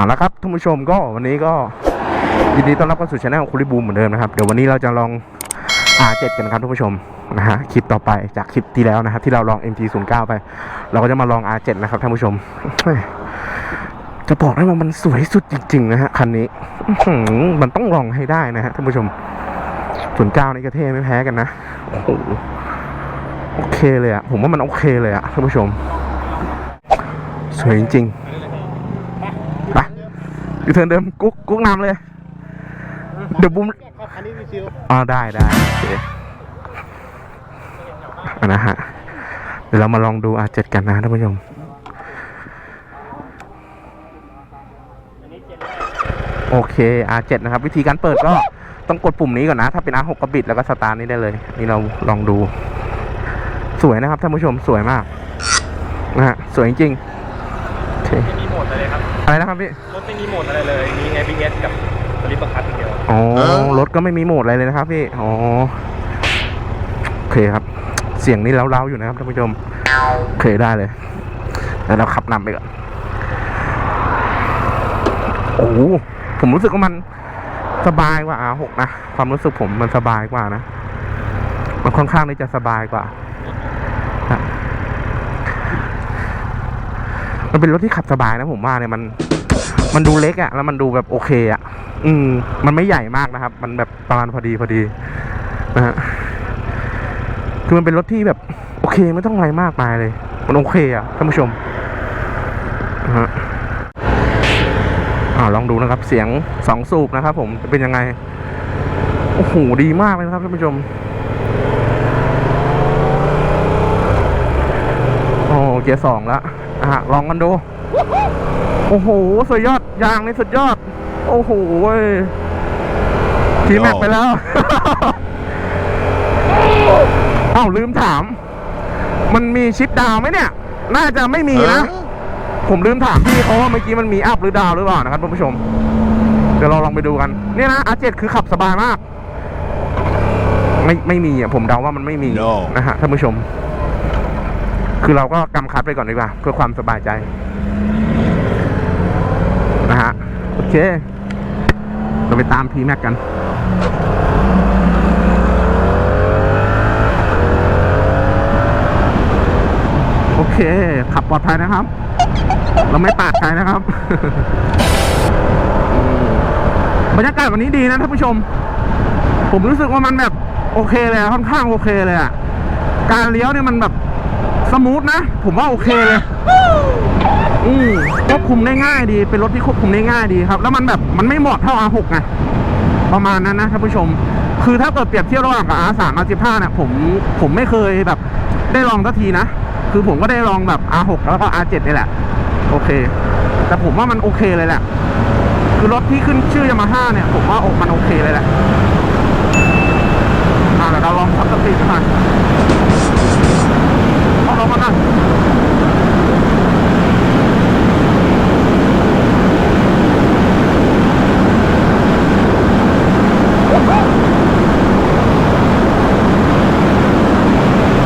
เอาละครับท่านผู้ชมก็วันนี้ก็ยินดีต้อนรับเข้าสู่ช anel คุริบูมเหมือนเดิมนะครับเดี๋ยววันนี้เราจะลอง R7 กันครับท่านผู้ชมนะฮะคลิปต่อไปจากคลิปที่แล้วนะครับ ที่เราลอง MT09 ไป เราก็จะมาลอง R7 นะครับท่านผู้ชม จะบอกได้ว่ามันสวยสุดจริง ๆ นะฮะคันนี้มันต้องลองให้ได้นะฮะท่านผู้ชม09นี่ก็เท่ไม่แพ้กันนะโอ้โหโอเคเลยอะผมว่ามันโอเคเลยอะท่านผู้ชม สวยจริงๆ ยูเทิร์นเดิมกุ๊กกุ๊กนำเลย เดี๋ยวบุ้มคันนี้ชิวอ๋อได้ได้โอเคอะนะฮะเดี๋ยวเรามาลองดู R7 กันนะท่านผู้ชมโอเค R7 นะครับ วิธีการเปิดก็ต้องกดปุ่มนี้ก่อนนะ ถ้าเป็น R6 ก็บิดแล้วก็สตาร์ทนี้ได้เลย นี่เราลองดู สวยนะครับท่านผู้ชมสวยมากนะฮะสวยจริงๆโอเคไม่มีโหมด อะไรเลยครับอะไรนะครับพี่ รถไม่มีโหมดอะไรเลย มี ABS กับสลิปเปอร์คัทอย่างเดียว อ๋อรถก็ไม่มีโหมดอะไรเลยนะครับพี่ อ๋อ โอเคครับ เสียงนี่เล้าๆอยู่นะครับท่านผู้ชม โอเคได้เลยเดี๋ยวเราขับนำไปก่อน โอ้โหผมรู้สึกว่ามันสบายกว่า R6 นะ ความรู้สึกผมมันสบายกว่านะ มันค่อนข้างที่จะสบายกว่าฮะ มันเป็นรถที่ขับสบายนะผมว่าเนี่ยมัน มันดูเล็กอะแล้วมันดูแบบโอเคอะอืม มันไม่ใหญ่มากนะครับ มันแบบประมาณพอดีพอดีนะฮะคือมันเป็นรถที่แบบ โอเคไม่ต้องอะไรมากมายเลย มันโอเคอะท่านผู้ชมนะฮะอ่าลองดูนะครับ เสียงสองสูบนะครับ ผมจะเป็นยังไงโอ้โหดีมากเลยครับท่านผู้ชม โอ้เกียร์สองแล้วอะลองกันดู โอ้โหสุดยอดยางนี่สุดยอด โอ้โหทีแม็กไปแล้วเอ้าลืมถาม มันมีชิปดาวน์ไหมเนี่ย น่าจะไม่มีนะ ผมลืมถามพี่เขาว่าเมื่อกี้มันมีอัพหรือดาวน์หรือเปล่านะครับท่านผู้ชม เดี๋ยวเราลองไปดูกัน เนี่ยนะอาเจ็ดคือขับสบายมาก ไม่ไม่มีอะผมเดาว่ามันไม่มี No นะฮะท่านผู้ชม คือเราก็กำคัดไปก่อนดีกว่า เพื่อความสบายใจ นะฮะ โอเค เราไปตามพีแม็กกันโอเค ขับปลอดภัยนะครับ เราไม่ปาดใครนะครับ บรรยากาศวันนี้ดีนะท่านผู้ชม ผมรู้สึกว่ามันแบบโอเคเลยค่อนข้างโอเคเลยอะการเลี้ยวเนี่ยมันแบบ สมูทนะ ผมว่าโอเคเลย อืมควบคุมได้ง่ายดี เป็นรถที่ควบคุมได้ง่ายดีครับ แล้วมันแบบมันไม่เหมาะเท่า R6 ไงประมาณนั้นนะท่านผู้ชม คือถ้าเกิดเปรียบเทียบระหว่างกับ R3 R15 เนี่ยผมผมไม่เคยแบบ ได้ลองสักทีนะ คือผมก็ได้ลองแบบ R6 แล้วก็ R7 นี่แหละ โอเค แต่ผมว่ามันโอเคเลยแหละ คือรถที่ขึ้นชื่อยามาฮ่าเนี่ย ผมว่ามันโอเคเลยแหละ อ่าเดี๋ยวเราลองทับสปีดกันหน่อยเอาลองมาหน่อย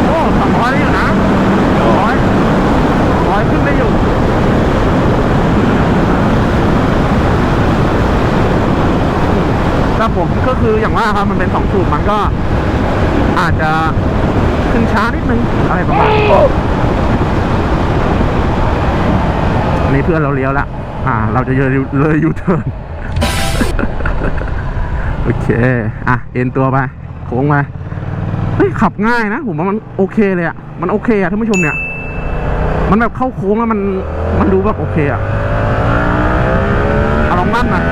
โอ้สองร้อยได้อยู่นะร้อยร้อยขึ้นได้อยู่ คืออย่างว่าครับมันเป็นสองสูบมันก็อาจจะขึ้นช้านิดนึงอะไรประมาณนี้อันนี้เพื่อนเราเลี้ยวละอ่า เราจะเลยเลยยูเทิร์นโอเค อะ เอ็นตัวไป โค้งไปเฮ้ยขับง่ายนะ ผมว่ามันโอเคเลยอะมันโอเคอะท่านผู้ชมเนี่ย มันแบบเข้าโค้งแล้วมัน มันดูแบบโอเคอะเอาลองนั่นนะ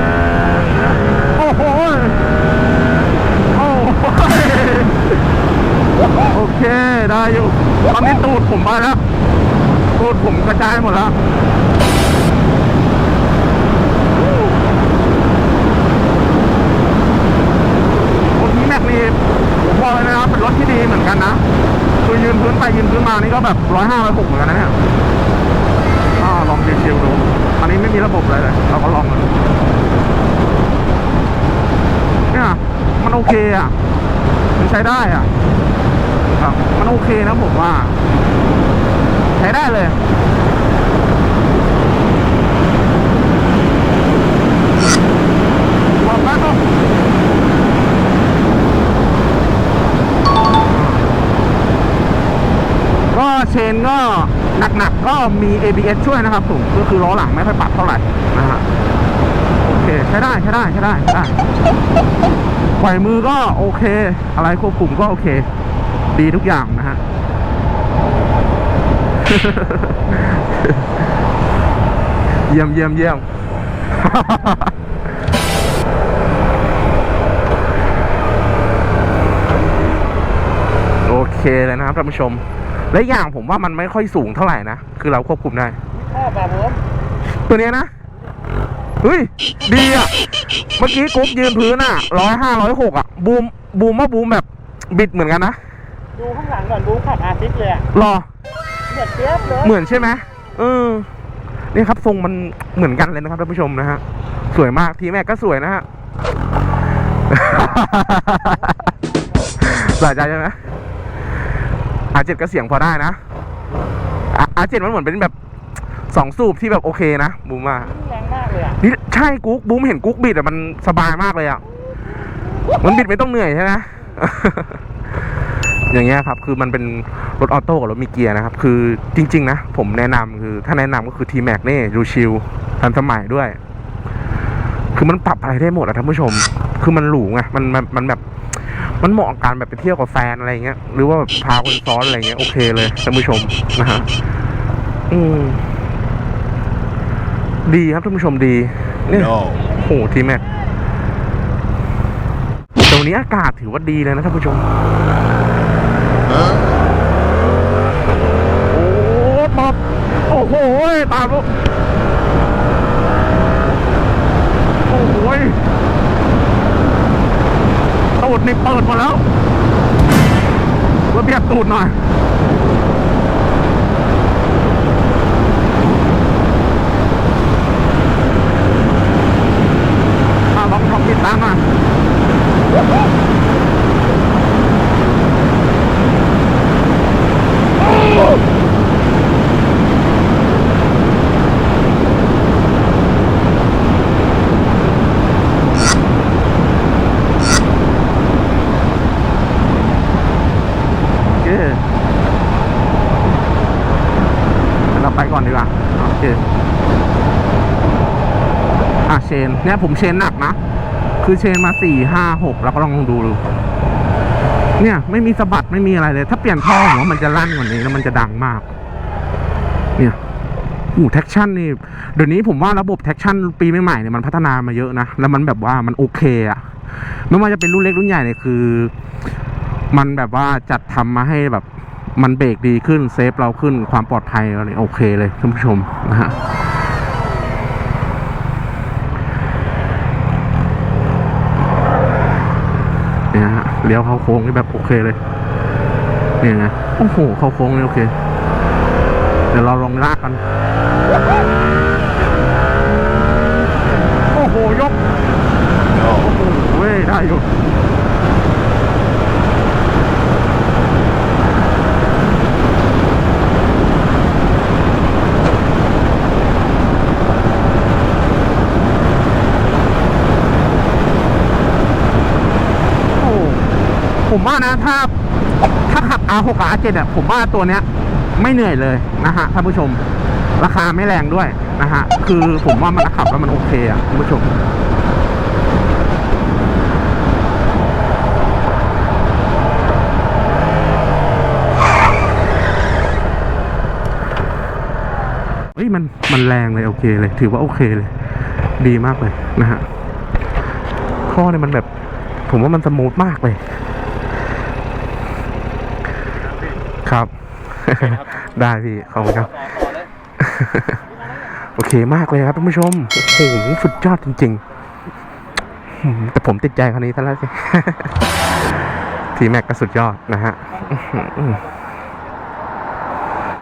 โอ้โห โอ้โห โอเคได้อยู่ ตอนนี้ตูดผมไปแล้ว ตูดผมกระจายหมดแล้วรถนี้แม็กนี่ผมบอกเลยนะครับเป็นรถที่ดีเหมือนกันนะคือยืนพื้นไปยืนพื้นมานี่ก็แบบร้อยห้าร้อยหกเหมือนกันนะเนี่ยลองชิวๆดูอันนี้ไม่มีระบบอะไรเลยเราก็ลองกันเนี่ยมันโอเคอะมันใช้ได้อะ ครับ มันโอเคนะผมว่า ใช้ได้เลยบอกว่าต้องก็เชนก็หนักๆก็มี ABS ช่วยนะครับผมก็คือล้อหลังไม่ค่อยปรับเท่าไหร่นะฮะโอเคใช้ได้ใช้ได้ใช้ได้ไขว่มือก็โอเค อะไรควบคุมก็โอเค ดีทุกอย่างนะฮะ เยี่ยมเยี่ยมเยี่ยมโอเคเลยนะครับท่านผู้ชม และอีกอย่างผมว่ามันไม่ค่อยสูงเท่าไหร่นะ คือเราควบคุมได้ชอบแบบผมตัวเนี้ยนะเฮ้ย ดีอะ เมื่อกี้กุ๊บยืนพื้นอะร้อยห้าร้อยหกอะ บูม บูมว่าบูมแบบบิดเหมือนกันนะ ดูข้างหลังก่อนดูขับอาร์ติสเลยอะรอ เหมือนเทียบเลยเหมือนใช่ไหมเออนี่ครับทรงมันเหมือนกันเลยนะครับท่านผู้ชมนะฮะ สวยมากทีแม็กก็สวยนะฮะสะใจใช่ไหมอาเจ็ดก็เสียงพอได้นะอาเจ็ดมันเหมือนเป็นแบบสองสูบที่แบบโอเคนะบูมว่าแรงมากเลยอะนี่ใช่กุ๊กบูมเห็นกุ๊กบิดอะมันสบายมากเลยอะมันบิดไม่ต้องเหนื่อยใช่ไหม อย่างเงี้ยครับคือมันเป็นรถออโต้กับรถมีเกียร์นะครับ คือจริง ๆ นะ ผมแนะนำคือถ้าแนะนำก็คือทีแม็กนี่ดูชิลทันสมัยด้วย คือมันปรับอะไรได้หมดอะท่านผู้ชม คือมันหรูไงมันมันมันแบบ มันเหมาะกับการแบบไปเที่ยวกับแฟนอะไรเงี้ยหรือว่าแบบพาคนซ้อนอะไรเงี้ยโอเคเลยท่านผู้ชมนะฮะอืมดีครับท่านผู้ชมดีเนี่ย No. โอ้โหทีแม็กตรงนี้อากาศถือว่าดีเลยนะท่านผู้ชม โอ้ตบ โอ้โหตามลูกโอ้โหตูดนี่เปิดหมดแล้วระเบียบตูดหน่อยอะลองลองติดตามมาโอเคเราไปก่อนดีกว่า โอเค อะเช นเนี่ยผมเชนหนักนะ คือเชนมาสี่ห้าหกแล้วก็ลองดูดู เนี่ยไม่มีสะบัดไม่มีอะไรเลย ถ้าเปลี่ยนท่อผมว่ามันจะลั่นกว่านี้แล้วมันจะดังมาก เนี่ยอู้แท็กชั่นนี่ เดี๋ยวนี้ผมว่าระบบแท็กชั่นปีใหม่ๆเนี่ยมันพัฒนามาเยอะนะ แล้วมันแบบว่ามันโอเคอะไม่ว่าจะเป็นรุ่นเล็กรุ่นใหญ่เนี่ยคือ มันแบบว่าจัดทำมาให้แบบมันเบรกดีขึ้นเซฟเราขึ้นความปลอดภัยอะไรโอเคเลยท่านผู้ชมนะฮะ เลี้ยวเข้าโค้งนี่แบบโอเคเลยเนี่ยไงโอ้โหเข้าโค้งนี่โอเค เดี๋ยวเราลองลากกัน โอ้โหยก No. เว้ยได้อยู่โอ้ ผมว่านะถ้าถ้าขับ R6 กับ R7 อะผมว่าตัวเนี้ยไม่เหนื่อยเลยนะฮะท่านผู้ชม ราคาไม่แรงด้วยนะฮะคือผมว่ามันขับแล้วมันโอเคอะท่านผู้ชมเฮ้ยมันมันแรงเลยโอเคเลย ถือว่าโอเคเลย ดีมากเลยนะฮะข้อเนี่ยมันแบบ ผมว่ามันสมูทมากเลย ครับ ได้พี่ขอบคุณครับต่อต่อเลยโอเคมากเลยครับท่านผู้ชม โอ้โหสุดยอดจริงๆอืมแต่ผมติดใจคันนี้ซะแล้วสิ ทีแม็กก็สุดยอดนะฮะอื้อหือ